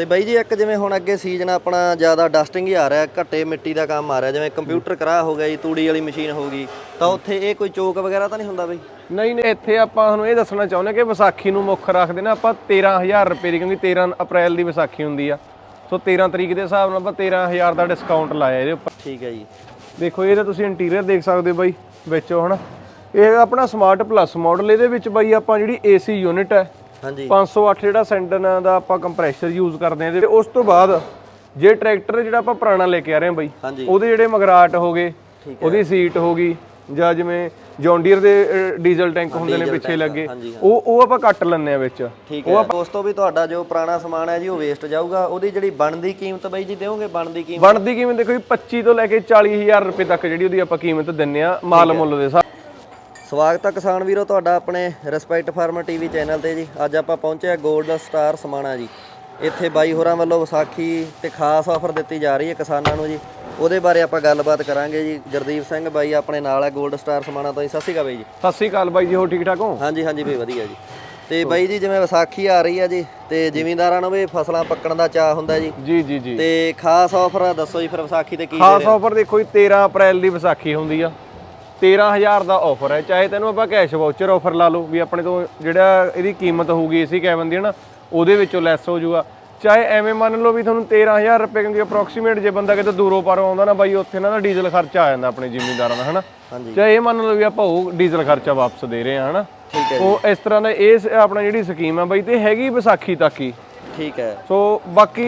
ਤੇ ਬਾਈ ਜੀ ਇੱਕ ਜਿਵੇਂ ਹੁਣ ਅੱਗੇ ਸੀਜ਼ਨ ਆਪਣਾ ਜ਼ਿਆਦਾ ਡਸਟਿੰਗ ਹੀ ਆ ਰਿਹਾ ਘੱਟੇ ਮਿੱਟੀ ਦਾ ਕੰਮ ਆ ਰਿਹਾ ਜਿਵੇਂ ਕੰਪਿਊਟਰ ਕਰਾ ਹੋ ਗਿਆ ਜੀ ਤੂੜੀ ਵਾਲੀ ਮਸ਼ੀਨ ਹੋ ਗਈ ਤਾਂ ਉੱਥੇ ਇਹ ਕੋਈ ਚੋਕ ਵਗੈਰਾ ਤਾਂ ਨਹੀਂ ਹੁੰਦਾ ਬਈ? ਨਹੀਂ ਨਹੀਂ ਇੱਥੇ ਆਪਾਂ ਤੁਹਾਨੂੰ ਇਹ ਦੱਸਣਾ ਚਾਹੁੰਦੇ ਕਿ ਵਿਸਾਖੀ ਨੂੰ ਮੁੱਖ ਰੱਖਦੇ ਨਾ ਆਪਾਂ 13000 ਰੁਪਏ ਦੀ ਕਿਉਂਕਿ 13 ਅਪ੍ਰੈਲ ਦੀ ਵਿਸਾਖੀ ਹੁੰਦੀ ਆ। ਸੋ 13 ਤਰੀਕ ਦੇ ਹਿਸਾਬ ਨਾਲ ਆਪਾਂ 13000 ਦਾ ਡਿਸਕਾਊਂਟ ਲਾਇਆ ਇਹਦੇ ਉੱਪਰ। ਠੀਕ ਹੈ ਜੀ। ਦੇਖੋ ਇਹਦਾ ਤੁਸੀਂ ਇੰਟੀਰੀਅਰ ਦੇਖ ਸਕਦੇ ਹੋ ਬਾਈ ਵਿੱਚੋਂ ਹਨਾ। ਇਹ ਆਪਣਾ ਸਮਾਰਟ ਪਲੱਸ ਮਾਡਲ ਇਹਦੇ ਵਿੱਚ ਬਾਈ ਆਪਾਂ ਜਿਹੜੀ ਏਸੀ ਯੂਨਿਟ ਹੈ ਹਾਂਜੀ। 508 ਜਿਹੜਾ ਸੈਂਡਨ ਦਾ ਆਪਾਂ ਕੰਪਰੈਸ਼ਰ ਯੂਜ਼ ਕਰਦੇ ਹਾਂ ਤੇ ਉਸ ਤੋਂ ਬਾਅਦ ਜੇ ਟਰੈਕਟਰ ਜਿਹੜਾ ਆਪਾਂ ਪੁਰਾਣਾ ਲੈ ਕੇ ਆ ਰਹੇ ਹਾਂ ਬਾਈ ਉਹਦੇ ਜਿਹੜੇ ਮਗਰਾਟ ਹੋ ਗਏ ਉਹਦੀ ਸੀਟ ਹੋ ਗਈ ਜਾਂ ਜਿਵੇਂ ਜੌਂਡੀਅਰ ਦੇ ਡੀਜ਼ਲ ਟੈਂਕ ਹੁੰਦੇ ਨੇ ਪਿੱਛੇ ਲੱਗੇ ਉਹ ਉਹ ਆਪਾਂ ਕੱਟ ਲੈਂਦੇ ਆ ਵਿੱਚ। ਠੀਕ ਹੈ। ਦੋਸਤੋ ਵੀ ਤੁਹਾਡਾ ਜੋ ਪੁਰਾਣਾ ਸਮਾਨ ਹੈ ਜੀ ਉਹ ਵੇਸਟ ਜਾਊਗਾ। ਉਹਦੀ ਜਿਹੜੀ ਬਣਦੀ ਕੀਮਤ ਬਾਈ ਜੀ ਦਿਓਗੇ? ਬਣਦੀ ਕੀਮਤ? ਬਣਦੀ ਕੀਮਤ ਦੇਖੋ ਜੀ 25 ਤੋਂ ਲੈ ਕੇ 40000 ਰੁਪਏ ਤੱਕ ਜਿਹੜੀ ਉਹਦੀ ਆਪਾਂ ਕੀਮਤ ਦਿੰਨੇ ਆ ਮਾਲ ਮੁੱਲ ਦੇ ਹਿਸਾਬ ਸਵਾਗਤ ਹੈ ਕਿਸਾਨ ਵੀਰੋ ਤੁਹਾਡਾ ਆਪਣੇ ਰਿਸਪੈਕਟ ਫਾਰਮਰ ਟੀਵੀ ਚੈਨਲ ਤੇ ਜੀ। ਅੱਜ ਆਪਾਂ ਪਹੁੰਚੇ ਆ 골ਡ ਸਟਾਰ ਸਮਾਣਾ ਜੀ। ਇੱਥੇ ਬਾਈ ਹੋਰਾਂ ਵੱਲੋਂ ਵਿਸਾਖੀ ਤੇ ਖਾਸ ਆਫਰ ਦਿੱਤੀ ਜਾ ਰਹੀ ਹੈ ਕਿਸਾਨਾਂ ਨੂੰ ਜੀ। ਉਹਦੇ ਬਾਰੇ ਆਪਾਂ ਗੱਲਬਾਤ ਕਰਾਂਗੇ ਜੀ। ਜਰਦੀਪ ਸਿੰਘ ਬਾਈ ਆਪਣੇ ਨਾਲ ਹੈ 골ਡ ਸਟਾਰ ਸਮਾਣਾ ਤੋਂ ਜੀ। ਸਤਿ ਸ਼੍ਰੀ ਅਕਾਲ ਬਾਈ ਜੀ। ਸਤਿ ਸ੍ਰੀ ਅਕਾਲ ਬਾਈ ਜੀ ਹੋ ਠੀਕ ਠਾਕ ਹੋ? ਹਾਂਜੀ ਹਾਂਜੀ ਬਈ ਵਧੀਆ ਜੀ। ਤੇ ਬਾਈ ਜੀ ਜਿਵੇਂ ਵਿਸਾਖੀ ਆ ਰਹੀ ਹੈ ਜੀ ਤੇ ਜ਼ਿਮੀਂਦਾਰਾਂ ਨੂੰ ਵੀ ਫਸਲਾਂ ਪੱਕਣ ਦਾ ਚਾਹ ਹੁੰਦਾ ਜੀ। ਜੀ ਜੀ ਜੀ। ਤੇ ਖਾਸ ਆਫਰ ਦੱਸੋ ਜੀ ਫਿਰ ਵਿਸਾਖੀ ਤੇ ਕੀ ਦੇ ਖਾਸ ਆਫਰ ਦੇਖੋ ਜੀ 13 ਅਪ੍ਰੈਲ ਦੀ ਵਿਸਾਖੀ ਹੁੰਦੀ ਆ। 13000 ਦਾ ਆਫਰ ਹੈ। ਚਾਹੇ ਤੈਨੂੰ ਆਪਾਂ ਕੈਸ਼ ਵਾਊਚਰ ਆਫਰ ਲਾ ਲਓ ਵੀ ਆਪਣੇ ਤੋਂ ਜਿਹੜਾ ਇਹਦੀ ਕੀਮਤ ਹੋਊਗੀ ਏਸੀ ਕੈਬਨ ਦੀ ਨਾ ਉਹਦੇ ਵਿੱਚੋਂ ਲੈਸ ਹੋ ਜਾਊਗਾ। ਚਾਹੇ ਐਵੇਂ ਮੰਨ ਲਓ ਵੀ ਤੁਹਾਨੂੰ 13000 ਰੁਪਏ ਕਿਉਂਕਿ ਅਪਰੋਕਸੀਮੇਟ ਜੇ ਬੰਦਾ ਕਿਤੇ ਦੂਰੋਂ ਪਾਰੋਂ ਆਉਂਦਾ ਨਾ ਬਾਈ ਉੱਥੇ ਨਾ ਡੀਜ਼ਲ ਖਰਚਾ ਆ ਜਾਂਦਾ ਆਪਣੇ ਜ਼ਿਮੀਂਦਾਰਾਂ ਦਾ ਹਨਾ। ਚਾਹੇ ਇਹ ਮੰਨ ਲਓ ਵੀ ਆਪਾਂ ਉਹ ਡੀਜ਼ਲ ਖਰਚਾ ਵਾਪਸ ਦੇ ਰਹੇ ਹਾਂ ਹਨਾ। ਉਹ ਇਸ ਤਰ੍ਹਾਂ ਦਾ ਇਹ ਆਪਣਾ ਜਿਹੜੀ ਸਕੀਮ ਆ ਬਾਈ ਤੇ ਹੈਗੀ ਵਿਸਾਖੀ ਤੱਕ ਹੀ। ਠੀਕ ਹੈ। ਸੋ ਬਾਕੀ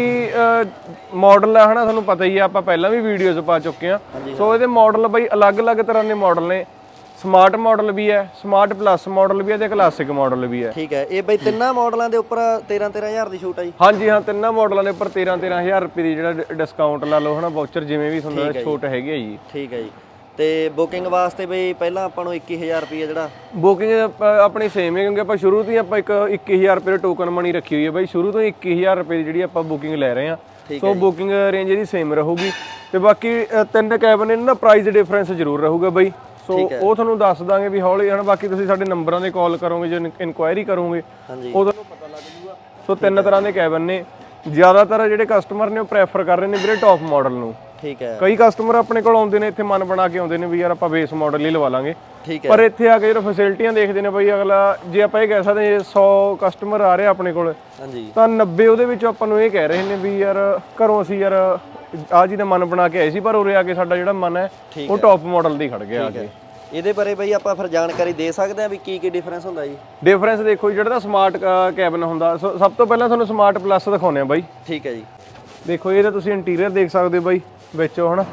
ਮਾਡਲ ਆ ਹਨਾ ਤੁਹਾਨੂੰ ਪਤਾ ਹੀ ਆ ਆਪਾਂ ਪਹਿਲਾਂ ਵੀ ਵੀਡੀਓਜ਼ ਪਾ ਚੁੱਕੇ ਆ। ਸੋ ਇਹਦੇ ਮਾਡਲ ਬਈ ਅਲੱਗ-ਅਲੱਗ ਤਰ੍ਹਾਂ ਦੇ ਮਾਡਲ ਨੇ। ਸਮਾਰਟ ਮਾਡਲ ਵੀ ਹੈ ਸਮਾਰਟ ਪਲੱਸ ਮਾਡਲ ਵੀ ਹੈ ਤੇ ਕਲਾਸਿਕ ਮਾਡਲ ਵੀ ਹੈ। ਠੀਕ ਹੈ ਇਹ ਬਈ ਤਿੰਨਾਂ ਮਾਡਲਾਂ ਦੇ ਉੱਪਰ 13 13000 ਦੀ ਛੂਟ ਆ ਜੀ। ਹਾਂਜੀ ਹਾਂ ਤਿੰਨਾਂ ਮਾਡਲਾਂ ਦੇ ਉੱਪਰ 13-13000 ਰੁਪਏ ਦੀ ਜਿਹੜਾ ਡਿਸਕਾਊਂਟ ਲਾ ਲਓ ਹਨਾ ਵਾਊਚਰ ਜਿਵੇਂ ਵੀ ਤੁਹਾਨੂੰ ਛੋਟ ਹੈਗੀ ਹੈ ਜੀ। ਠੀਕ ਹੈ ਜੀ। ਤੇ ਬੁਕਿੰਗ ਵਾਸਤੇ ਬਈ ਪਹਿਲਾਂ ਆਪਾਂ ਨੂੰ 21000 ਰੁਪਏ ਜਿਹੜਾ ਬੁਕਿੰਗ ਆਪਣੀ ਸੇਮ ਹੈ ਕਿਉਂਕਿ ਆਪਾਂ ਸ਼ੁਰੂ ਤੋਂ ਹੀ ਆਪਾਂ ਇੱਕ 21000 ਰੁਪਏ ਦੀ ਟੋਕਨ ਮਨੀ ਰੱਖੀ ਹੋਈ ਹੈ ਬਾਈ। ਸ਼ੁਰੂ ਤੋਂ ਹੀ 21000 ਰੁਪਏ ਦੀ ਜਿਹੜੀ ਆਪਾਂ ਬੁਕਿੰਗ ਲੈ ਰਹੇ ਹਾਂ। ਸੋ ਬੁਕਿੰਗ ਰੇਂਜ ਇਹਦੀ ਸੇਮ ਰਹੂਗੀ। ਤੇ ਬਾਕੀ ਤਿੰਨ ਕੈਬਨ ਇਹਨਾਂ ਦਾ ਪ੍ਰਾਈਸ ਡਿਫਰੈਂਸ ਜ਼ਰੂਰ ਰਹੂਗਾ ਬਾਈ। ਸੋ ਉਹ ਤੁਹਾਨੂੰ ਦੱਸ ਦਾਂਗੇ ਵੀ ਹੌਲੀ ਹਣ ਬਾਕੀ ਤੁਸੀਂ ਸਾਡੇ ਨੰਬਰਾਂ ਤੇ ਕਾਲ ਕਰੋਗੇ ਜੇ ਇਨਕੁਆਇਰੀ ਕਰੋਗੇ ਉਹ ਤੁਹਾਨੂੰ ਪਤਾ ਲੱਗ ਜੂਗਾ। ਸੋ ਤਿੰਨ ਤਰ੍ਹਾਂ ਦੇ ਕੈਬਨ ਨੇ। ਜ਼ਿਆਦਾਤਰ ਜਿਹੜੇ ਕਸਟਮਰ ਨੇ ਉਹ ਪ੍ਰੈਫਰ ਕਰ ਰਹੇ ਨੇ ਵੀਰੇ ਟੌਪ ਮਾਡਲ ਨੂੰ। ਠੀਕ ਹੈ। ਕਈ ਕਸਟਮਰ ਆਪਣੇ ਕੋਲ ਆਉਂਦੇ ਨੇ ਇੱਥੇ ਮਨ ਬਣਾ ਕੇ ਆਉਂਦੇ ਨੇ ਵੀ ਯਾਰ ਆਪਾਂ ਬੇਸ ਮਾਡਲ ਹੀ ਲਵਾ ਲਾਂਗੇ। ਠੀਕ ਹੈ। ਪਰ ਇੱਥੇ ਆ ਕੇ ਜਦੋਂ ਫੈਸਿਲਿਟੀਆਂ ਦੇਖਦੇ ਨੇ ਬਈ ਅਗਲਾ ਜੇ ਆਪਾਂ ਇਹ ਕਹਿ ਸਕਦੇ ਹਾਂ 100 ਕਸਟਮਰ ਆ ਰਹੇ ਆਪਣੇ ਕੋਲ ਹਾਂਜੀ। ਤਾਂ 90 ਉਹਦੇ ਵਿੱਚ ਆਪਾਂ ਨੂੰ ਇਹ ਕਹਿ ਰਹੇ ਨੇ ਵੀ ਯਾਰ ਘਰੋਂ ਅਸੀਂ ਯਾਰ ਆ ਜੀ ਦਾ ਮਨ ਬਣਾ ਕੇ ਆਏ ਸੀ ਪਰ ਉਰੇ ਆ ਕੇ ਸਾਡਾ ਜਿਹੜਾ ਮਨ ਹੈ ਉਹ ਟੌਪ ਮਾਡਲ ਦੀ ਖੜ ਗਿਆ ਆ ਕੇ। ਇਹਦੇ ਬਾਰੇ ਬਈ ਆਪਾਂ ਫਿਰ ਜਾਣਕਾਰੀ ਦੇ ਸਕਦੇ ਆ ਵੀ ਕੀ ਕੀ ਡਿਫਰੈਂਸ ਹੁੰਦਾ ਜੀ? ਡਿਫਰੈਂਸ ਦੇਖੋ ਜੀ, ਜਿਹੜਾ ਤਾਂ ਸਮਾਰਟ ਕੈਬਨ ਹੁੰਦਾ ਸਭ ਤੋਂ ਪਹਿਲਾਂ ਤੁਹਾਨੂੰ ਸਮਾਰਟ ਪਲੱਸ ਦਿਖਾਉਂਦੇ ਆ ਬਾਈ। ਠੀਕ ਹੈ ਜੀ। ਦੇਖੋ ਇਹਦਾ ਤੁਸੀਂ ਇੰਟੀਰੀਅਰ ਦੇਖ ਸਕਦੇ ਹੋ ਬਾਈ। ਵਿੱਚੋਂ ਹਨਾ।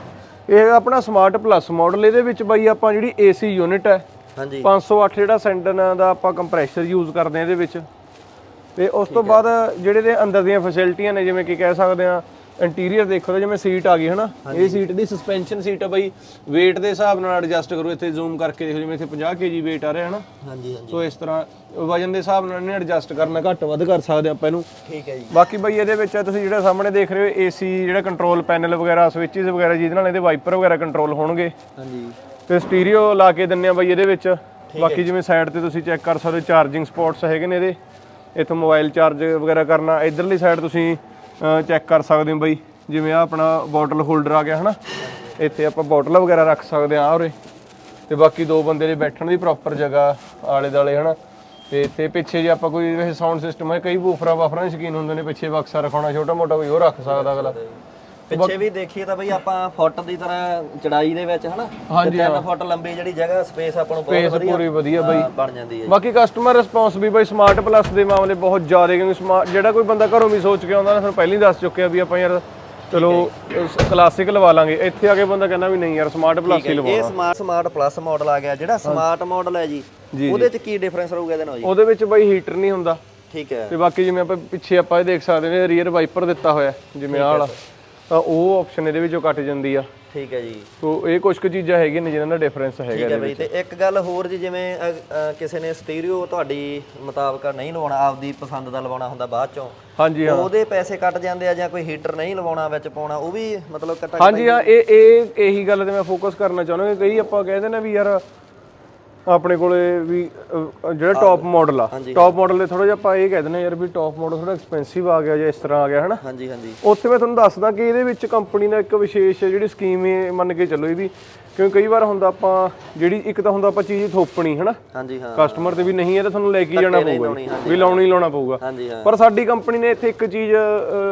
ਇਹ ਆਪਣਾ ਸਮਾਰਟ ਪਲੱਸ ਮਾਡਲ ਇਹਦੇ ਵਿੱਚ ਬਾਈ ਆਪਾਂ ਜਿਹੜੀ ਏਸੀ ਯੂਨਿਟ ਹੈ ਹਾਂਜੀ। 508 ਜਿਹੜਾ ਸੈਂਡਨ ਦਾ ਆਪਾਂ ਕੰਪਰੈਸ਼ਰ ਯੂਜ਼ ਕਰਦੇ ਆ ਇਹਦੇ ਵਿੱਚ। ਤੇ ਉਸ ਤੋਂ ਬਾਅਦ ਜਿਹੜੇ ਦੇ ਅੰਦਰ ਦੀਆਂ ਫੈਸਿਲਿਟੀਆਂ ਨੇ ਜਿਵੇਂ ਕਿ ਕਹਿ ਸਕਦੇ ਆ ਇੰਟੀਰੀਅਰ ਦੇਖੋ ਤਾਂ ਜਿਵੇਂ ਸੀਟ ਆ ਗਈ ਹਨਾ? ਇਹ ਸੀਟ ਦੀ ਸਸਪੈਂਸ਼ਨ ਸੀਟ ਆ ਬਾਈ। Weight ਦੇ ਹਿਸਾਬ ਨਾਲ ਐਡਜਸਟ ਕਰੋ ਇੱਥੇ ਜ਼ੂਮ ਕਰਕੇ ਦੇਖੋ ਜਿਵੇਂ ਇੱਥੇ 50 kg weight ਆ ਰਿਹਾ ਹਨਾ? ਹਾਂਜੀ ਹਾਂਜੀ। ਸੋ ਇਸ ਤਰ੍ਹਾਂ ਵਜਨ ਦੇ ਹਿਸਾਬ ਨਾਲ ਇਹਨੇ ਐਡਜਸਟ ਕਰਨਾ ਘੱਟ ਵੱਧ ਕਰ ਸਕਦੇ ਆਪਾਂ ਇਹਨੂੰ। ਠੀਕ ਹੈ ਜੀ। ਬਾਕੀ ਬਈ ਇਹਦੇ ਵਿੱਚ ਤੁਸੀਂ ਜਿਹੜਾ ਸਾਹਮਣੇ ਦੇਖ ਰਹੇ ਹੋ ਏਸੀ ਜਿਹੜਾ ਕੰਟਰੋਲ ਪੈਨਲ ਵਗੈਰਾ ਸਵਿਚਸ ਵਗੈਰਾ ਜਿਹਦੇ ਨਾਲ ਇਹਦੇ ਵਾਈਪਰ ਵਗੈਰਾ ਕੰਟਰੋਲ ਹੋਣਗੇ। ਹਾਂਜੀ। ਤੇ ਸਟੀਰੀਓ ਲਾ ਕੇ ਦਿੰਨੇ ਆ ਬਈ ਇਹਦੇ ਵਿੱਚ। ਬਾਕੀ ਜਿਵੇਂ ਸਾਈਡ ਤੇ ਤੁਸੀਂ ਚੈੱਕ ਕਰ ਸਕਦੇ ਹੋ ਚਾਰਜਿੰਗ ਸਪੌਟਸ ਹੈਗੇ ਨੇ ਇਹਦੇ। ਇੱਥੋਂ ਮੋਬਾਈਲ ਚਾਰਜ ਵਗੈਰਾ ਕਰਨਾ ਇਧਰਲੀ ਸਾਈਡ ਤੁਸੀਂ ਚੈੱਕ ਕਰ ਸਕਦੇ ਹੋ ਬਈ। ਜਿਵੇਂ ਆ ਆਪਣਾ ਬੋਟਲ ਹੋਲਡਰ ਆ ਗਿਆ, ਹਨਾ? ਇੱਥੇ ਆਪਾਂ ਬੋਟਲਾਂ ਵਗੈਰਾ ਰੱਖ ਸਕਦੇ ਹਾਂ ਆ ਉਰੇ। ਤੇ ਬਾਕੀ ਦੋ ਬੰਦੇ ਦੇ ਬੈਠਣ ਦੀ ਪ੍ਰੋਪਰ ਜਗ੍ਹਾ ਆਲੇ ਦਾਲੇ ਹਨਾ? ਤੇ ਇੱਥੇ ਪਿੱਛੇ ਜੇ ਆਪਾਂ ਕੋਈ ਵੈਸੇ ਸਾਊਂਡ ਸਿਸਟਮ ਹੈ ਕਈ ਬੂਫਰਾਂ ਵਾਫਰਾਂ ਦੇ ਸ਼ੌਕੀਨ ਹੁੰਦੇ ਨੇ, ਪਿੱਛੇ ਬਕਸਾ ਰਖਾਉਣਾ ਛੋਟਾ ਮੋਟਾ ਕੋਈ ਉਹ ਰੱਖ ਸਕਦਾ ਅਗਲਾ। ਪਿੱਛੇ ਵੀ ਦੇਖੀਏ ਤਾਂ ਬਈ ਆਪਾਂ ਫੁੱਟ ਦੀ ਤਰ੍ਹਾਂ ਚੜਾਈ ਦੇ ਵਿੱਚ ਹਨਾ? ਹਾਂਜੀ, 3 ਫੁੱਟ ਲੰਬੀ ਜਿਹੜੀ ਜਗ੍ਹਾ ਸਪੇਸ ਆਪਾਂ ਨੂੰ ਬਹੁਤ ਵਧੀਆ ਪੂਰੀ ਵਧੀਆ ਬਈ। ਬਣ ਜਾਂਦੀ ਹੈ। ਬਾਕੀ ਕਸਟਮਰ ਰਿਸਪੌਂਸ ਵੀ ਬਈ ਸਮਾਰਟ ਪਲੱਸ ਦੇ ਮਾਮਲੇ ਬਹੁਤ ਜ਼ਿਆਦਾ ਕਿਉਂਕਿ ਸਮਾਰਟ ਜਿਹੜਾ ਕੋਈ ਬੰਦਾ ਘਰੋਂ ਵੀ ਸੋਚ ਕੇ ਆਉਂਦਾ ਨਾ ਫਿਰ ਪਹਿਲਾਂ ਹੀ ਦੱਸ ਚੁੱਕਿਆ ਵੀ ਆਪਾਂ ਯਾਰ ਚਲੋ ਕਲਾਸਿਕ ਲਵਾ ਲਾਂਗੇ। ਇੱਥੇ ਆ ਕੇ ਬੰਦਾ ਕਹਿੰਦਾ ਵੀ ਨਹੀਂ ਯਾਰ ਸਮਾਰਟ ਪਲੱਸ ਹੀ ਇਹ ਲਵਾਉਣਾ। ਸਮਾਰਟ ਸਮਾਰਟ ਪਲੱਸ ਮਾਡਲ ਆ ਗਿਆ। ਜਿਹੜਾ ਸਮਾਰਟ ਮਾਡਲ ਹੈ ਜੀ ਉਹਦੇ ਚ ਕੀ ਡਿਫਰੈਂਸ ਰਹੂਗਾ ਇਹਦੇ ਨਾਲ ਜੀ? ਉਹਦੇ ਵਿੱਚ ਬਈ ਹੀਟਰ ਨਹੀਂ ਹੁੰਦਾ। ਠੀਕ ਹੈ। ਤੇ ਬਾਕੀ ਜਿਵੇਂ ਆਪਾਂ ਪਿੱਛੇ ਆਪਾਂ ਇਹ ਦੇਖ ਸਕਦੇ ਨੇ ਰੀਅਰ ਵਾਈਪਰ ਦਿੱਤਾ ਹੋਇਆ ਜਿਵੇਂ ਆਹ ਵਾਲਾ। ਤਾਂ ਉਹ ਆਪਸ਼ਨ ਇਹਦੇ ਵਿੱਚੋਂ ਕੱਟ ਜਾਂਦੀ ਆ। ਠੀਕ ਹੈ ਜੀ। ਸੋ ਇਹ ਕੁਝ ਕੁ ਚੀਜ਼ਾਂ ਹੈਗੀਆਂ ਨੇ ਜਿਨ੍ਹਾਂ ਦਾ ਡਿਫਰੈਂਸ ਹੈਗਾ ਠੀਕ ਹੈ ਬਈ ਤੇ ਇੱਕ ਗੱਲ ਹੋਰ ਜੀ ਜਿਵੇਂ ਅ, ਅ, ਕਿਸੇ ਨੇ ਸਟੀਰੀਓ ਤੁਹਾਡੀ ਮੁਤਾਬਕ ਨਹੀਂ ਲਵਾਉਣਾ ਆਪਦੀ ਪਸੰਦ ਦਾ ਲਵਾਉਣਾ ਹੁੰਦਾ ਬਾਅਦ ਚੋਂ ਹਾਂਜੀ ਹਾਂ। ਉਹਦੇ ਪੈਸੇ ਕੱਟ ਜਾਂਦੇ ਆ ਜਾਂ ਕੋਈ ਹੀਟਰ ਨਹੀਂ ਲਵਾਉਣਾ ਵਿੱਚ ਪਾਉਣਾ ਉਹ ਵੀ ਮਤਲਬ ਕੱਟਾ ਹਾਂਜੀ ਹਾਂ ਇਹ ਇਹ ਇਹੀ ਗੱਲ ਤੇ ਮੈਂ ਫੋਕਸ ਕਰਨਾ ਚਾਹੁੰਦਾ ਕਿ ਕਈ ਆਪਾਂ ਕਹਿੰਦੇ ਨੇ ਵੀ ਯਾਰ ਆਪਣੇ ਕੋਲੇ ਵੀ ਅ, ਜਿਹੜਾ ਟੌਪ ਮਾਡਲ ਆ। ਹਾਂਜੀ, ਟੌਪ ਮਾਡਲ ਦੇ ਥੋੜਾ ਜਿਹਾ ਆਪਾਂ ਇਹ ਕਹਿ ਦਿੰਦੇ ਹਾਂ ਯਾਰ ਵੀ ਟੌਪ ਮਾਡਲ ਥੋੜਾ ਐਕਸਪੈਂਸਿਵ ਆ ਗਿਆ ਜਾਂ ਇਸ ਤਰ੍ਹਾਂ ਆ ਗਿਆ ਹਨਾ? ਹਾਂਜੀ ਹਾਂਜੀ। ਉੱਥੇ ਮੈਂ ਤੁਹਾਨੂੰ ਦੱਸਦਾ ਕਿ ਇਹਦੇ ਵਿੱਚ ਕੰਪਨੀ ਨੇ ਇੱਕ ਵਿਸ਼ੇਸ਼ ਜਿਹੜੀ ਸਕੀਮ ਇਹ ਮੰਨ ਕੇ ਚੱਲੋ ਇਹਦੀ ਕਿਉਂਕਿ ਕਈ ਵਾਰ ਹੁੰਦਾ ਆਪਾਂ ਜਿਹੜੀ ਇੱਕ ਤਾਂ ਹੁੰਦਾ ਆਪਾਂ ਚੀਜ਼ ਥੋਪਣੀ ਹਨਾ? ਹਾਂਜੀ ਹਾਂ। ਕਸਟਮਰ ਤੇ ਵੀ ਨਹੀਂ ਹੈ ਤਾਂ ਤੁਹਾਨੂੰ ਲੈ ਕੇ ਹੀ ਜਾਣਾ ਪਊਗਾ ਲਾਉਣੀ, ਵੀ ਲਾਉਣੀ ਹੀ ਲਾਉਣਾ ਪਊਗਾ। ਹਾਂਜੀ ਹਾਂ। ਪਰ ਸਾਡੀ ਕੰਪਨੀ ਨੇ ਇੱਥੇ ਇੱਕ ਚੀਜ਼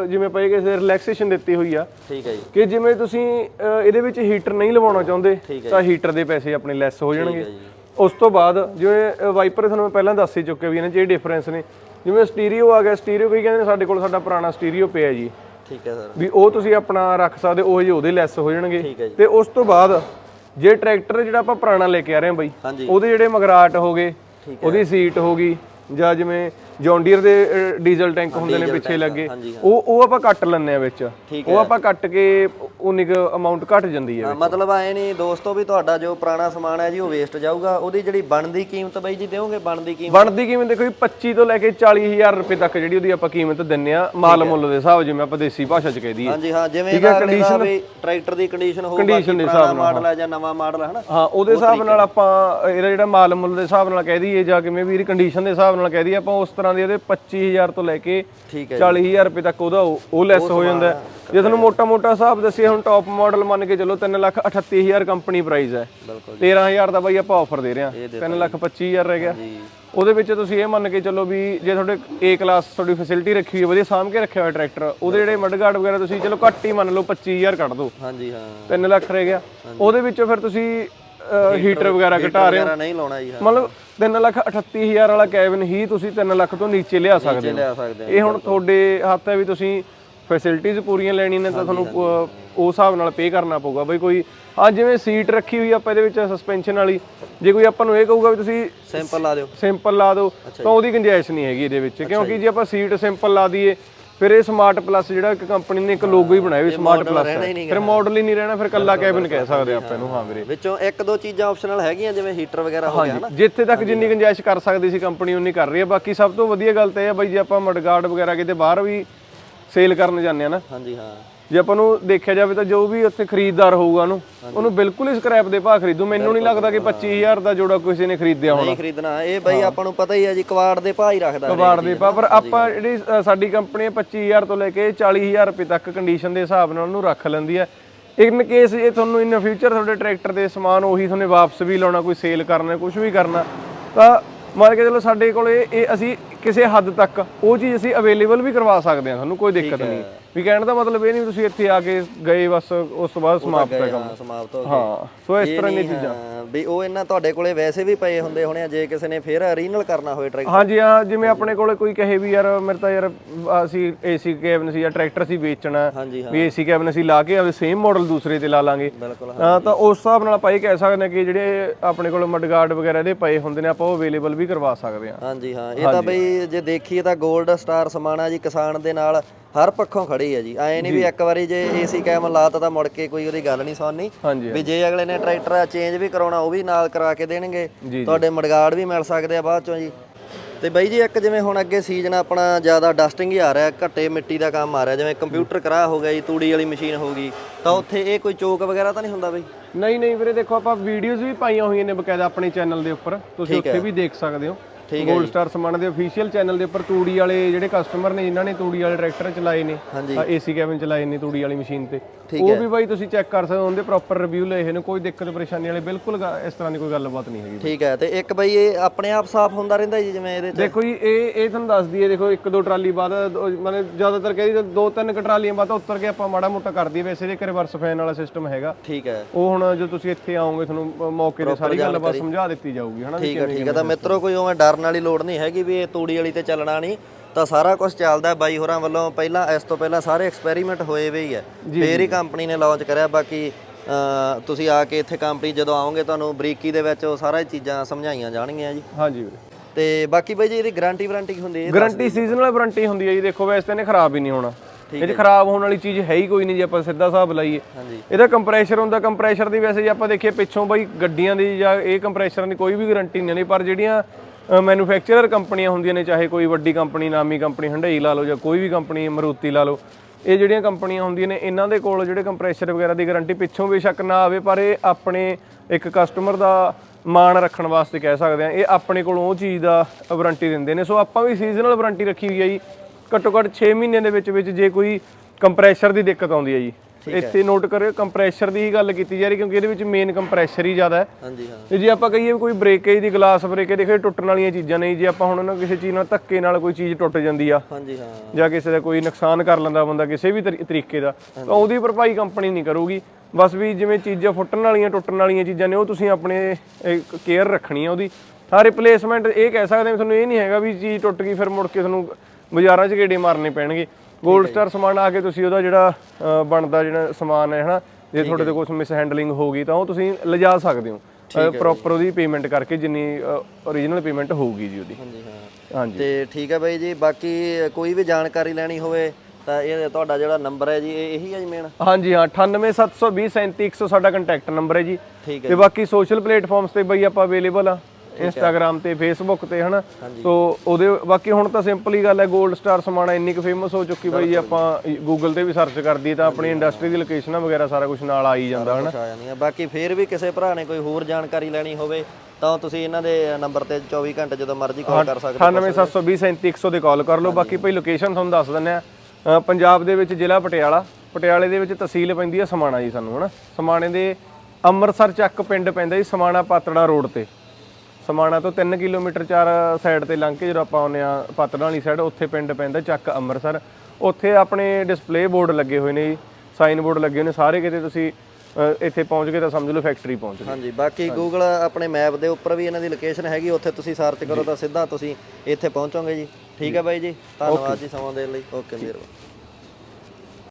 ਜਿਵੇਂ ਪਏ ਕਿ ਰਿਲੈਕਸੇਸ਼ਨ ਦਿੱਤੀ ਹੋਈ ਆ ਠੀਕ ਹੈ ਜੀ। ਕਿ ਜਿਵੇਂ ਤੁਸੀਂ ਅ, ਇਹਦੇ ਵਿੱਚ ਹੀਟਰ ਨਹੀਂ ਲਵਾਉਣਾ ਚਾਹੁੰਦੇ ਹੈ ਤਾਂ ਹੀਟਰ ਦੇ ਪੈਸੇ ਆਪਣੇ ਲੈਸ ਹੋ ਜਾਣਗੇ। ਉਸ ਤੋਂ ਬਾਅਦ ਜਿਵੇਂ ਵਾਈਪਰ ਤੁਹਾਨੂੰ ਮੈਂ ਪਹਿਲਾਂ ਦੱਸ ਹੀ ਚੁੱਕਿਆ ਵੀ ਇਹਨਾਂ 'ਚ ਇਹ ਡਿਫਰੈਂਸ ਨੇ। ਜਿਵੇਂ ਸਟੀਰੀਓ ਆ ਗਿਆ ਸਟੀਰੀਓ ਕਈ ਕਹਿੰਦੇ ਨੇ? ਸਾਡੇ ਕੋਲ ਸਾਡਾ ਪੁਰਾਣਾ ਸਟੀਰੀਓ ਪਿਆ ਜੀ। ਠੀਕ ਹੈ ਸਰ। ਵੀ ਉਹ ਤੁਸੀਂ ਆਪਣਾ ਰੱਖ ਸਕਦੇ ਉਹ ਜਿਹੇ ਉਹਦੇ ਲੈਸ ਹੋ ਜਾਣਗੇ। ਜੀ। ਤੇ ਉਸ ਤੋਂ ਬਾਅਦ ਜੇ ਟਰੈਕਟਰ ਜਿਹੜਾ ਆਪਾਂ ਪੁਰਾਣਾ ਲੈ ਕੇ ਆ ਰਹੇ ਹਾਂ ਬਾਈ ਉਹਦੇ ਜਿਹੜੇ ਮਗਰਾਟ ਹੋ ਗਏ ਉਹਦੀ ਸੀਟ ਹੋ ਗਈ ਜਾਂ ਜਿਵੇਂ ਜੌਂਡੀਅਰ ਦੇ ਡੀਜ਼ਲ ਟੈਂਕ ਹੁੰਦੇ ਨੇ ਪਿੱਛੇ ਲੱਗੇ ਉਹ ਉਹ ਆਪਾਂ ਕੱਟ ਲੈਂਦੇ ਆ ਵਿੱਚ। ਉਹ ਆਪਾਂ ਕੱਟ ਕੇ ਉਨੀ ਕੁ ਅਮਾਉਂਟ ਘਟ ਜਾਂਦੀ ਹੈ ਹਾਂ, ਮਤਲਬ ਐ ਨਹੀਂ ਦੋਸਤੋ ਵੀ ਤੁਹਾਡਾ ਜੋ ਪੁਰਾਣਾ ਸਮਾਨ ਹੈ ਜੀ ਉਹ ਵੇਸਟ ਜਾਊਗਾ। ਉਹਦੀ ਜਿਹੜੀ ਬਣਦੀ ਕੀਮਤ ਬਾਈ ਜੀ ਦਿਓਗੇ ਬਣਦੀ ਕੀਮਤ? ਬਣਦੀ ਕੀਮਤ ਦੇਖੋ ਜੀ 25 ਤੋਂ ਲੈ ਕੇ 40000 ਰੁਪਏ ਤੱਕ ਜਿਹੜੀ ਉਹਦੀ ਆਪਾਂ ਕੀਮਤ ਦਿੰਨੇ ਆ ਮਾਲ ਮੁੱਲ ਦੇ ਹਿਸਾਬ ਜਿਵੇਂ ਆਪਾਂ ਦੇਸੀ ਭਾਸ਼ਾ ਚ ਕਹਿ ਦਈਏ। ਹਾਂਜੀ ਹਾਂ ਜਿਵੇਂ ਦਾ ਅਗਲੇ ਦਾ ਵੀ ਟਰੈਕਟਰ ਦੀ ਕੰਡੀਸ਼ਨ ਹੋਊ ਬਾਕੀ ਪੁਰਾਣਾ ਮਾਡਲ ਹੈ। ਜਾਂ ਨਵਾਂ ਮਾਡਲ ਹੈ ਹਨਾ? ਹਾਂ ਉਹਦੇ ਹਿਸਾਬ ਨਾਲ ਆਪਾਂ ਇਹਦਾ ਜਿਹੜਾ ਮਾਲ ਮੁੱਲ ਦੇ ਹਿਸਾਬ ਨਾਲ ਕਹਿ ਦਈਏ ਜਾਂ ਕਿਵੇਂ ਵੀ ਇਹਦੀ ਕੰਡੀਸ਼ਨ ਦੇ ਹਿਸਾਬ ਨਾਲ ਕਹਿ ਦਈਏ ਆਪਾਂ ਉਸ ਤਰ੍ਹਾਂ ਦੇ ਉਹਦੇ 25000 ਤੋਂ ਲੈ ਕੇ ਠੀਕ ਹੈ 40000 ਰੁਪਏ ਤੱਕ ਉਹਦਾ ਉਹ- ਉਹ ਲੈਸ ਹੋ ਜਾਂਦਾ ਹੈ। ਜੇ ਤੁਹਾਨੂੰ ਮੋਟਾ-ਮੋਟਾ ਹਿਸਾਬ ਦੱਸੀਏ ਹੁਣ ਟੌਪ ਮਾਡਲ ਮੰਨ ਕੇ ਚੱਲੋ 338000 ਕੰਪਨੀ ਪ੍ਰਾਈਸ ਹੈ। ਬਿਲਕੁਲ 13000 ਦਾ ਬਾਈ ਆਪਾਂ ਆਫਰ ਦੇ ਰਹੇ ਹਾਂ। 325000 ਰਹਿ ਗਿਆ। ਉਹਦੇ ਵਿੱਚ ਤੁਸੀਂ ਇਹ ਮੰਨ ਕੇ ਚੱਲੋ ਵੀ ਜੇ ਤੁਹਾਡੇ A ਕਲਾਸ ਤੁਹਾਡੀ ਫੈਸਿਲਿਟੀ ਰੱਖੀ ਹੋਈ ਵਧੀਆ ਸਾਂਭ ਕੇ ਰੱਖਿਆ ਹੋਇਆ ਟਰੈਕਟਰ ਉਹਦੇ ਜਿਹੜੇ ਮਡਗਾਰਡ ਵਗੈਰਾ ਤੁਸੀਂ ਚਲੋ ਘੱਟ ਹੀ ਮੰਨ ਲਓ 25000 ਕੱਢ ਦਿਓ ਹਾਂਜੀ ਹਾਂ। 3 ਲੱਖ ਰਹਿ ਗਿਆ। ਉਹਦੇ ਵਿੱਚੋਂ ਫਿਰ ਤੁਸੀਂ ਹੀਟਰ ਵਗੈਰਾ ਘਟਾ ਰਹੇ ਹੋ। ਵਗੈਰਾ ਨਹੀਂ ਲਾਉਣਾ ਜੀ ਹਾਂ। ਮਤਲਬ 3 ਲੱਖ 38000 ਵਾਲਾ ਕੈਬਨ ਹੀ ਤੁਸੀਂ 3 ਲੱਖ ਤੋਂ ਨੀਚੇ ਲਿਆ ਸਕਦੇ ਹੋ। ਇਹ ਹੁਣ ਤੁਹਾਡੇ ਹੱਥ ਹੈ ਵੀ ਤੁਸੀਂ ਫੈਸਿਲਿਟੀਆਂ ਪੂਰੀਆਂ ਲੈਣੀਆਂ ਨੇ ਤਾਂ ਤੁਹਾਨੂੰ ਅਹ, ਉਸ ਹਿਸਾਬ ਨਾਲ ਪੇ ਕਰਨਾ ਪਊਗਾ। ਬਈ ਕੋਈ ਆ ਜਿਵੇਂ ਸੀਟ ਰੱਖੀ ਹੋਈ ਆ ਆਪਾਂ ਇਹਦੇ ਵਿੱਚ ਸਸਪੈਂਸ਼ਨ ਵਾਲੀ ਜੇ ਕੋਈ ਆਪਾਂ ਨੂੰ ਇਹ ਕਹੂਗਾ ਵੀ ਤੁਸੀਂ ਸਿੰਪਲ ਲਾ ਦਿਓ। ਸਿੰਪਲ ਲਾ ਦਿਓ ਤਾਂ ਉਹਦੀ ਗੁੰਜਾਇਸ਼ ਨਹੀਂ ਹੈਗੀ ਇਹਦੇ ਵਿੱਚ। ਕਿਉਂਕਿ ਜੇ। ਆਪਾਂ ਸੀਟ ਸਿੰਪਲ ਲਾ ਦਈਏ ਫਿਰ ਇਹ ਸਮਾਰਟ ਪਲੱਸ ਜਿਹੜਾ ਇੱਕ ਕੰਪਨੀ ਨੇ ਇੱਕ ਲੋਗੋ ਹੀ ਬਣਾਇਆ ਵੀ ਸਮਾਰਟ ਪਲੱਸ ਰਹਿਣਾ ਹੀ ਨਹੀਂ ਫਿਰ ਮਾਡਲ ਹੀ ਨਹੀਂ ਰਹਿਣਾ ਫਿਰ ਕੱਲਾ ਕੈਬਨ ਕਹਿ ਸਕਦੇ ਆਪਾਂ ਇਹਨੂੰ ਹਾਂ ਵੀਰੇ। ਵਿੱਚੋਂ ਇੱਕ ਦੋ ਚੀਜ਼ਾਂ ਆਪਸ਼ਨਲ ਹੈਗੀਆਂ ਜਿਵੇਂ ਹੀਟਰ ਵਗੈਰਾ ਹੋ ਗਿਆ ਹਨਾ? ਜਿੱਥੇ ਤੱਕ ਜਿੰਨੀ ਗੁੰਜਾਇਸ਼ ਕਰ ਸਕਦੀ ਸੀ ਕੰਪਨੀ ਉਨੀ ਕਰ ਰਹੀ ਹੈ ਬਾਕੀ ਸਭ ਤੋਂ ਵਧੀਆ ਗੱਲ ਤਾਂ ਇਹ ਹੈ ਬਾਈ ਜੇ ਆਪਾਂ ਮਡਗਾਰਡ ਵਗੈਰਾ ਕਿਤੇ ਬਾਹਰ ਵੀ ਸੇਲ ਕਰਨ ਜਾਂਦੇ ਆ ਨਾ। ਹਾਂਜੀ ਹਾਂ। ਜੇ ਆਪਾਂ ਨੂੰ ਦੇਖਿਆ ਜਾਵੇ ਤਾਂ ਜੋ ਵੀ ਉੱਥੇ ਖਰੀਦਦਾਰ ਹੋਊਗਾ ਉਹਨੂੰ ਉਹਨੂੰ ਬਿਲਕੁਲ ਹੀ ਸਕ੍ਰੈਪ ਦੇ ਭਾਅ ਖਰੀਦੂ। ਮੈਨੂੰ ਨਹੀਂ ਲੱਗਦਾ ਕਿ 25000 ਦਾ ਜੋੜਾ ਕਿਸੇ ਨੇ ਖਰੀਦਿਆ ਹੋਣਾ। ਨਹੀਂ ਖਰੀਦਣਾ। ਇਹ ਬਾਈ ਆਪਾਂ ਨੂੰ ਪਤਾ ਹੀ ਹੈ ਜੀ ਕਵਾੜ ਦੇ ਭਾਅ ਹੀ ਰੱਖਦਾ ਕਬਾੜ ਦੇ ਭਾਅ। ਪਰ ਆਪਾਂ ਜਿਹੜੀ ਸਾਡੀ ਕੰਪਨੀ ਹੈ 25000 ਤੋਂ ਲੈ ਕੇ 40000 ਰੁਪਏ ਤੱਕ ਕੰਡੀਸ਼ਨ ਦੇ ਹਿਸਾਬ ਨਾਲ ਉਹਨੂੰ ਰੱਖ ਲੈਂਦੀ ਹੈ। ਇਨ ਕੇਸ ਜੇ ਤੁਹਾਨੂੰ ਇਨ ਫਿਊਚਰ ਤੁਹਾਡੇ ਟਰੈਕਟਰ ਦੇ ਸਮਾਨ ਉਹੀ ਤੁਹਾਨੂੰ ਵਾਪਸ ਵੀ ਲਾਉਣਾ ਕੋਈ ਸੇਲ ਕਰਨਾ ਕੁਝ ਵੀ ਕਰਨਾ ਤਾਂ ਮੰਨ ਕੇ ਚਲੋ ਸਾਡੇ ਕੋਲ ਇਹ ਇਹ ਅਸੀਂ ਕਿਸੇ ਹੱਦ ਤੱਕ ਉਹ ਚੀਜ਼ ਅਸੀਂ ਅਵੇਲੇਬਲ ਵੀ ਕਰਵਾ ਸਕਦੇ ਹਾਂ ਤੁਹਾਨੂੰ ਕੋਈ ਦਿੱਕਤ ਨਹੀਂ। ਵੀ ਕਹਿਣ ਦਾ ਮਤਲਬ ਇਹ ਨਹੀਂ ਵੀ ਤੁਸੀਂ ਇੱਥੇ ਆ ਕੇ ਗਏ ਬਸ ਉਸ ਤੋਂ ਬਾਅਦ ਸਮਾਪਤ ਹੈ ਕੰਮ। ਸਮਾਪਤ ਹੋ ਹਾਂ ਸੋ ਇਸ ਤਰ੍ਹਾਂ ਦੀਆਂ ਨਹੀਂ, ਚੀਜ਼ਾਂ। ਵੀ ਉਹ ਇਹਨਾਂ ਤੁਹਾਡੇ ਕੋਲੇ ਵੈਸੇ ਵੀ ਪਏ ਹੁੰਦੇ ਹੋਣੇ ਜੇ ਕਿਸੇ ਨੇ ਫੇਰ ਰੀਨਲ ਕਰਨਾ ਹੋਵੇ ਟਰੈਕਟਰ। ਹਾਂਜੀ ਹਾਂ ਜਿਵੇਂ ਆਪਣੇ ਕੋਲੇ ਕੋਈ ਕਹੇ ਵੀ ਯਾਰ ਮੇਰੇ ਤਾਂ ਯਾਰ ਅਸੀਂ ਏਸੀ ਕੈਬਨ ਸੀ ਜਾਂ ਟਰੈਕਟਰ ਸੀ ਵੇਚਣਾ ਵੀ ਏਸੀ ਕੈਬਨ ਅਸੀਂ ਲਾ ਕੇ ਆਪਦੇ ਸੇਮ ਮਾਡਲ ਦੂਸਰੇ ਤੇ ਲਾ ਲਾਂਗੇ। ਹਾਂ ਤਾਂ ਉਸ ਹਿਸਾਬ ਨਾਲ ਆਪਾਂ ਇਹ ਕਹਿ ਸਕਦੇ ਹਾਂ ਕਿ ਜਿਹੜੇ ਆਪਣੇ ਕੋਲ ਮਡਗਾਰਡ ਵਗੈਰਾ ਦੇ ਪਏ ਹੁੰਦੇ ਨੇ ਆਪਾਂ ਉਹ ਅਵੇਲੇਬਲ ਵੀ ਕਰਵਾ ਸਕਦੇ ਹਾਂ। ਹਾਂਜੀ ਹਾਂ ਇਹ ਤਾਂ ਬਈ ਜੇ ਦੇਖੀਏ ਤਾਂ 골ਡ ਸਟਾਰ ਸਮਾਣਾ ਜੀ ਕਿਸਾਨ ਦੇ ਨਾਲ ਹਰ ਪੱਖੋਂ ਖੜੀ ਹੈ ਜੀ। ਐ ਨਹੀਂ ਵੀ ਇੱਕ ਵਾਰੀ ਜੇ ਏਸੀ ਕੈਮ ਲਾਤਾ ਤਾਂ ਮੁੜ ਕੇ ਕੋਈ ਉਹਦੀ ਗੱਲ ਨਹੀਂ ਸੁਣਨੀ। ਵੀ ਜੇ ਅਗਲੇ ਨੇ ਟਰੈਕਟਰ ਚੇਂਜ ਵੀ ਕਰਾਉਣਾ ਉਹ ਵੀ ਨਾਲ ਕਰਾ ਕੇ ਦੇਣਗੇ। ਤੁਹਾਡੇ ਮਡਗਾਰਡ ਵੀ ਮਿਲ ਸਕਦੇ ਆ ਬਾਅਦ ਚੋਂ ਜੀ। ਤੇ ਬਾਈ ਜੀ ਇੱਕ ਜਿਵੇਂ ਹੁਣ ਅੱਗੇ ਸੀਜ਼ਨ ਆਪਣਾ ਜ਼ਿਆਦਾ ਡਸਟਿੰਗ ਹੀ ਆ ਰਿਹਾ ਘੱਟੇ ਮਿੱਟੀ ਦਾ ਕੰਮ ਆ ਰਿਹਾ ਜਿਵੇਂ ਕੰਪਿਊਟਰ ਕਰਾ ਹੋ ਗਿਆ ਜੀ ਤੂੜੀ ਵਾਲੀ ਮਸ਼ੀਨ ਹੋ ਗਈ ਤਾਂ ਉੱਥੇ ਇਹ ਕੋਈ ਚੋਕ ਵਗੈਰਾ ਤਾਂ ਨਹੀਂ ਹੁੰਦਾ ਬਈ? ਨਹੀਂ ਨਹੀਂ ਵੀਰੇ ਦੇਖੋ ਆਪਾਂ ਵੀਡੀਓਜ਼ ਵੀ ਪਾਈਆਂ ਹੋਈਆਂ ਨੇ ਬਕਾਇਦਾ ਆਪਣੇ ਚੈਨਲ ਦੇ ਉੱਪਰ। ਤੁਸੀਂ ਉੱਥੇ ਵੀ ਦੇਖ ਸਕਦੇ ਹੋ। ਠੀਕ ਗੋਲਡ ਸਟਾਰ ਸਮਾਨ ਦੇ ਅਫੀਸ਼ੀਅਲ ਚੈਨਲ ਦੇ ਉੱਪਰ ਤੂੜੀ ਵਾਲੇ ਜਿਹੜੇ ਕਸਟਮਰ ਨੇ ਜਿਨ੍ਹਾਂ ਨੇ ਤੂੜੀ ਵਾਲੇ ਟਰੈਕਟਰ ਚਲਾਏ ਨੇ ਏਸੀ ਕੈਬਨ ਚਲਾਏ ਨੇ ਤੂੜੀ ਵਾਲੀ ਮਸ਼ੀਨ ਤੇ। ਉਹ ਵੀ ਬਾਈ ਤੁਸੀਂ ਚੈੱਕ ਕਰ ਸਕਦੇ ਹੋ ਉਹਦੇ ਪ੍ਰੋਪਰ ਰਿਵਿਊ ਲਏ ਹੋਏ ਨੇ ਕੋਈ ਦਿੱਕਤ ਪਰੇਸ਼ਾਨੀ ਵਾਲੇ ਬਿਲਕੁਲ ਇਸ ਤਰ੍ਹਾਂ ਦੀ ਕੋਈ ਗੱਲਬਾਤ ਨਹੀਂ ਹੈਗੀ ਠੀਕ ਹੈ ਤੇ ਇੱਕ ਬਈ ਇਹ ਆਪਣੇ ਆਪ ਸਾਫ਼ ਹੁੰਦਾ ਰਹਿੰਦਾ ਜੀ ਜਿਵੇਂ ਇਹਦੇ ਚ? ਦੇਖੋ ਜੀ ਇਹ ਇਹ ਤੁਹਾਨੂੰ ਦੱਸ ਦਈਏ ਦੇਖੋ ਇੱਕ ਦੋ ਟਰਾਲੀ ਬਾਅਦ ਮਤਲਬ ਜ਼ਿਆਦਾਤਰ ਕਹਿੰਦੀ ਦੋ ਤਿੰਨ ਕੁ ਟਰਾਲੀਆਂ ਬਾਅਦ ਉੱਤਰ ਕੇ ਆਪਾਂ ਮਾੜਾ ਮੋਟਾ ਕਰ ਦਈਏ ਵੈਸੇ ਇਹਦੇ ਰਿਵਰਸ ਫੈਨ ਵਾਲਾ ਸਿਸਟਮ ਹੈਗਾ। ਠੀਕ ਹੈ। ਉਹ ਹੁਣ ਜਦੋਂ ਤੁਸੀਂ ਇੱਥੇ ਆਓਗੇ ਤੁਹਾਨੂੰ ਮੌਕੇ ਤੇ ਸਾਰੀ ਗੱਲਬਾਤ ਸਮਝਾ ਦਿੱਤੀ ਜਾਊਗੀ ਹਨਾ ਠੀਕ ਹੈ ਠੀਕ ਹੈ ਤਾਂ ਮਿੱਤਰੋ ਕੋਈ ਉਵੇਂ ਡਰਨ ਵਾਲੀ ਲੋੜ ਨਹੀਂ ਹੈਗੀ ਵੀ ਇਹ ਤੂੜੀ ਵਾਲੀ ਤੇ ਚੱਲਣਾ ਨਹੀਂ। ਤਾਂ ਸਾਰਾ ਕੁਝ ਚੱਲਦਾ ਹੈ। ਬਾਈ ਹੋਰਾਂ ਵੱਲੋਂ ਪਹਿਲਾਂ ਇਸ ਤੋਂ ਪਹਿਲਾਂ ਸਾਰੇ ਐਕਸਪੈਰੀਮੈਂਟ ਹੋਏ ਵੇ ਹੀ। ਹੈ ਫੇਰ ਹੀ ਕੰਪਨੀ ਨੇ ਲਾਂਚ ਕਰਿਆ। ਬਾਕੀ ਤੁਸੀਂ ਆ ਕੇ ਇੱਥੇ ਕੰਪਨੀ ਜਦੋਂ ਆਓਗੇ ਤੁਹਾਨੂੰ ਬਰੀਕੀ ਦੇ ਵਿੱਚ ਉਹ ਸਾਰਾ ਚੀਜ਼ਾਂ ਸਮਝਾਈਆਂ ਜਾਣਗੀਆਂ ਜੀ। ਹਾਂਜੀ ਵੀਰੇ। ਤੇ ਬਾਕੀ ਬਾਈ ਜੀ ਇਹਦੀ ਗਾਰੰਟੀ ਵਾਰੰਟੀ ਹੁੰਦੀ ਹੈ? ਗਾਰੰਟੀ ਸੀਜ਼ਨਲ ਵਾਰੰਟੀ ਹੁੰਦੀ ਹੈ ਜੀ। ਦੇਖੋ ਵੈਸੇ ਤਾਂ ਇਹਨੇ ਖਰਾਬ ਹੀ ਨਹੀਂ ਹੋਣਾ। ਇਹ 'ਚ ਖਰਾਬ ਹੋਣ ਵਾਲੀ ਚੀਜ਼ ਹੈ ਹੀ ਕੋਈ ਨਹੀਂ ਜੇ। ਆਪਾਂ ਸਿੱਧਾ ਹਿਸਾਬ ਲਾਈਏ। ਹਾਂਜੀ। ਇਹਦਾ ਕੰਪਰੈਸ਼ਰ ਹੁੰਦਾ। ਕੰਪਰੈਸ਼ਰ ਦੀ ਵੈਸੇ ਜੇ ਆਪਾਂ ਦੇਖੀਏ ਪਿੱਛੋਂ ਬਈ ਗੱਡੀਆਂ ਦੀ ਜਾਂ ਇਹ ਕੰਪਰੈਸ਼ਰਾਂ ਦੀ ਕੋਈ ਵੀ ਗਾਰੰਟੀ ਨਹੀਂ ਪਰ ਜਿਹੜੀਆਂ ਮੈਨੂਫੈਕਚਰਰ ਕੰਪਨੀਆਂ ਹੁੰਦੀਆਂ ਨੇ, ਚਾਹੇ ਕੋਈ ਵੱਡੀ ਕੰਪਨੀ, ਨਾਮੀ ਕੰਪਨੀ ਹੰਡਈ ਲਾ ਲਓ ਜਾਂ ਕੋਈ ਵੀ ਕੰਪਨੀ, ਮਰੂਤੀ ਲਾ ਲਓ, ਇਹ ਜਿਹੜੀਆਂ ਕੰਪਨੀਆਂ ਹੁੰਦੀਆਂ ਨੇ, ਇਹਨਾਂ ਦੇ ਕੋਲ ਜਿਹੜੇ ਕੰਪਰੈਸ਼ਰ ਵਗੈਰਾ ਦੀ ਗਾਰੰਟੀ ਪਿੱਛੋਂ ਬੇਸ਼ੱਕ ਨਾ ਆਵੇ, ਪਰ ਇਹ ਆਪਣੇ ਇੱਕ ਕਸਟਮਰ ਦਾ ਮਾਣ ਰੱਖਣ ਵਾਸਤੇ ਕਹਿ ਸਕਦੇ ਆ ਇਹ ਆਪਣੇ ਕੋਲ ਉਹ ਚੀਜ਼ ਦਾ ਵਾਰੰਟੀ ਦਿੰਦੇ ਨੇ। ਸੋ ਆਪਾਂ ਵੀ ਸੀਜ਼ਨਲ ਵਾਰੰਟੀ ਰੱਖੀ ਹੋਈ ਹੈ ਜੀ। ਘੱਟੋ ਘੱਟ 6 ਮਹੀਨੇ ਦੇ ਵਿੱਚ ਵਿੱਚ ਜੇ ਕੋਈ ਕੰਪਰੈਸ਼ਰ ਦੀ ਦਿੱਕਤ ਆਉਂਦੀ ਹੈ ਜੀ। ਇੱਥੇ ਨੋਟ ਕਰਿਓ ਕੰਪਰੈਸ਼ਰ ਦੀ ਹੀ ਗੱਲ ਕੀਤੀ ਜਾ ਰਹੀ ਕਿਉਂਕਿ ਇਹਦੇ ਵਿੱਚ ਮੇਨ ਕੰਪਰੈਸ਼ਰ ਹੀ ਜ਼ਿਆਦਾ ਹੈ। ਹਾਂਜੀ ਹਾਂ। ਤੇ ਜੇ ਆਪਾਂ ਕਹੀਏ ਕੋਈ ਬ੍ਰੇਕੇਜ ਦੀ ਗਲਾਸ ਬ੍ਰੇਕੇ ਦੇਖੋ ਟੁੱਟਣ ਵਾਲੀਆਂ ਚੀਜ਼ਾਂ ਨਹੀਂ ਜੇ ਆਪਾਂ ਹੁਣ ਉਹਨਾਂ ਕਿਸੇ ਚੀਜ਼ ਨਾਲ ਧੱਕੇ ਨਾਲ ਕੋਈ ਚੀਜ਼ ਟੁੱਟ ਜਾਂਦੀ ਆ। ਹਾਂਜੀ ਹਾਂ। ਜਾਂ ਕਿਸੇ ਦਾ ਕੋਈ ਨੁਕਸਾਨ ਕਰ ਲੈਂਦਾ ਬੰਦਾ ਕਿਸੇ ਵੀ ਤਰੀ- ਤਰੀਕੇ ਦਾ ਤਾਂ ਉਹਦੀ ਭਰਪਾਈ ਕੰਪਨੀ ਨਹੀਂ ਕਰੂਗੀ। ਬਸ ਵੀ ਜਿਵੇਂ ਚੀਜ਼ਾਂ ਫੁੱਟਣ ਵਾਲੀਆਂ ਟੁੱਟਣ ਵਾਲੀਆਂ ਚੀਜ਼ਾਂ ਨੇ ਉਹ ਤੁਸੀਂ ਆਪਣੇ ਕੇਅਰ ਰੱਖਣੀ ਆ ਉਹਦੀ। ਹਾਂ ਰਿਪਲੇਸਮੈਂਟ ਇਹ ਕਹਿ ਸਕਦੇ ਹਾਂ ਤੁਹਾਨੂੰ ਇਹ ਨਹੀਂ ਹੈਗਾ ਵੀ ਚੀਜ਼ ਟੁੱਟ ਗਈ ਫਿਰ ਮੁੜ ਕੇ ਤੁਹਾਨੂੰ ਬਾਜ਼ਾਰਾਂ 'ਚ ਗੇੜੇ ਮਾਰਨੇ ਪੈਣਗੇ। 골ਡ ਸਟਾਰ ਸਮਾਨ ਆ ਕੇ ਤੁਸੀਂ ਉਹਦਾ ਜਿਹੜਾ ਬਣਦਾ ਜਿਹੜਾ ਸਮਾਨ ਹੈ ਹਨਾ ਜੇ ਤੁਹਾਡੇ ਤੋਂ ਕੁਝ ਮਿਸ ਹੈਂਡਲਿੰਗ ਹੋ ਗਈ ਤਾਂ ਉਹ ਤੁਸੀਂ ਲਿਜਾ ਸਕਦੇ ਹੋ। ਪ੍ਰੋਪਰ ਉਹਦੀ ਪੇਮੈਂਟ ਕਰਕੇ ਜਿੰਨੀ ਓਰੀਜਨਲ ਪੇਮੈਂਟ ਹੋਊਗੀ ਜੀ ਉਹਦੀ। ਹਾਂਜੀ ਹਾਂ। ਹਾਂਜੀ। ਤੇ ਠੀਕ ਹੈ ਬਾਈ ਜੀ ਬਾਕੀ ਕੋਈ ਵੀ ਜਾਣਕਾਰੀ ਲੈਣੀ ਹੋਵੇ ਤਾਂ ਇਹ ਤੁਹਾਡਾ ਜਿਹੜਾ ਨੰਬਰ ਹੈ ਜੀ ਇਹ ਇਹੀ ਹੈ ਜੀ ਮੇਨ ਹਾਂਜੀ ਹਾਂ 98720 37100 ਸਾਡਾ ਕੰਟੈਕਟ ਨੰਬਰ ਹੈ ਜੀ। ਤੇ ਬਾਕੀ ਸੋਸ਼ਲ ਪਲੇਟਫਾਰਮਸ ਤੇ ਬਈ ਆਪਾਂ ਅਵੇਲੇਬਲ ਆ। ਇੰਸਟਾਗ੍ਰam ਤੇ ਫੇਸਬੁੱਕ ਤੇ ਹਨਾ? ਸੋ ਉਹਦੇ ਬਾਕੀ ਹੁਣ ਤਾਂ ਸਿੰਪਲ ਹੀ ਗੱਲ ਹੈ 골ਡ ਸਟਾਰ ਸਮਾਣਾ ਇੰਨੀ ਕੁ ਫੇਮਸ ਹੋ ਚੁੱਕੀ ਬਈ ਆਪਾਂ ਗੂਗਲ ਤੇ ਵੀ ਸਰਚ ਕਰ ਦਈਏ ਤਾਂ ਆਪਣੀ ਇੰਡਸਟਰੀ ਦੀ ਲੋਕੇਸ਼ਨਾਂ ਵਗੈਰਾ ਸਾਰਾ ਕੁਝ ਨਾਲ ਆ ਹੀ ਜਾਂਦਾ ਹਨਾ? ਆ ਜਾਂਦੀਆਂ ਬਾਕੀ ਫੇਰ ਵੀ ਕਿਸੇ ਭਰਾ ਨੇ ਕੋਈ ਹੋਰ ਜਾਣਕਾਰੀ ਲੈਣੀ ਹੋਵੇ ਤਾਂ ਤੁਸੀਂ ਇਹਨਾਂ ਦੇ ਨੰਬਰ ਤੇ 24 ਘੰਟੇ ਜਦੋਂ ਮਰਜ਼ੀ ਕਾਲ ਕਰ ਸਕਦੇ ਹੋ। 98720 37100 ਦੇ ਕਾਲ ਕਰ ਲਓ ਬਾਕੀ ਭਈ ਲੋਕੇਸ਼ਨ ਤੁਹਾਨੂੰ ਦੱਸ ਦਿੰਦੇ ਆ। ਪੰਜਾਬ ਦੇ ਵਿੱਚ ਜ਼ਿਲ੍ਹਾ ਪਟਿਆਲਾ ਪਟਿਆਲੇ ਦੇ ਵਿੱਚ ਤਹਿਸੀਲ ਪੈਂਦੀ ਹੈ ਸਮਾਣਾ ਜੀ ਸਾਨੂੰ ਹਨਾ? ਸਮਾਣੇ ਦੇ ਅੰਮ੍ਰਿਤਸਰ ਚੱਕ ਪਿੰਡ ਪੈਂਦਾ ਜੀ ਸਮਾਣਾ ਪਾਤੜਾ ਰੋਡ ਤੇ। ਸਮਾਣਾ ਤੋਂ 3 ਕਿਲੋਮੀਟਰ ਚਾਰ ਸਾਈਡ ਤੇ ਲੰਘ ਕੇ ਜਦੋਂ ਆਪਾਂ ਆਉਂਦੇ ਆ ਪਾਤੜਾ ਵਾਲੀ ਸਾਈਡ ਉੱਥੇ ਪਿੰਡ ਪੈਂਦਾ ਚੱਕ ਅੰਮ੍ਰਿਤਸਰ। ਉੱਥੇ ਆਪਣੇ ਡਿਸਪਲੇ ਬੋਰਡ ਲੱਗੇ ਹੋਏ ਨੇ ਜੀ ਸਾਈਨ ਬੋਰਡ ਲੱਗੇ ਹੋਏ ਨੇ ਸਾਰੇ ਕਿਤੇ ਤੁਸੀਂ ਇੱਥੇ ਪਹੁੰਚ ਗਏ ਤਾਂ ਸਮਝ ਲਓ ਫੈਕਟਰੀ ਪਹੁੰਚ ਗਏ। ਹਾਂਜੀ ਬਾਕੀ ਗੂਗਲ ਆਪਣੇ ਮੈਪ ਦੇ ਉੱਪਰ ਵੀ ਇਹਨਾਂ ਦੀ ਲੋਕੇਸ਼ਨ ਹੈਗੀ ਉੱਥੇ ਤੁਸੀਂ ਸਰਚ ਕਰੋ ਤਾਂ ਸਿੱਧਾ ਤੁਸੀਂ ਇੱਥੇ ਪਹੁੰਚੋਗੇ ਜੀ। ਠੀਕ ਹੈ ਬਾਈ ਜੀ ਧੰਨਵਾਦ ਜੀ। ਸਮਾਂ ਦੇਣ ਲਈ। ਓਕੇ ਮਿਹਰਬਾਨੀ।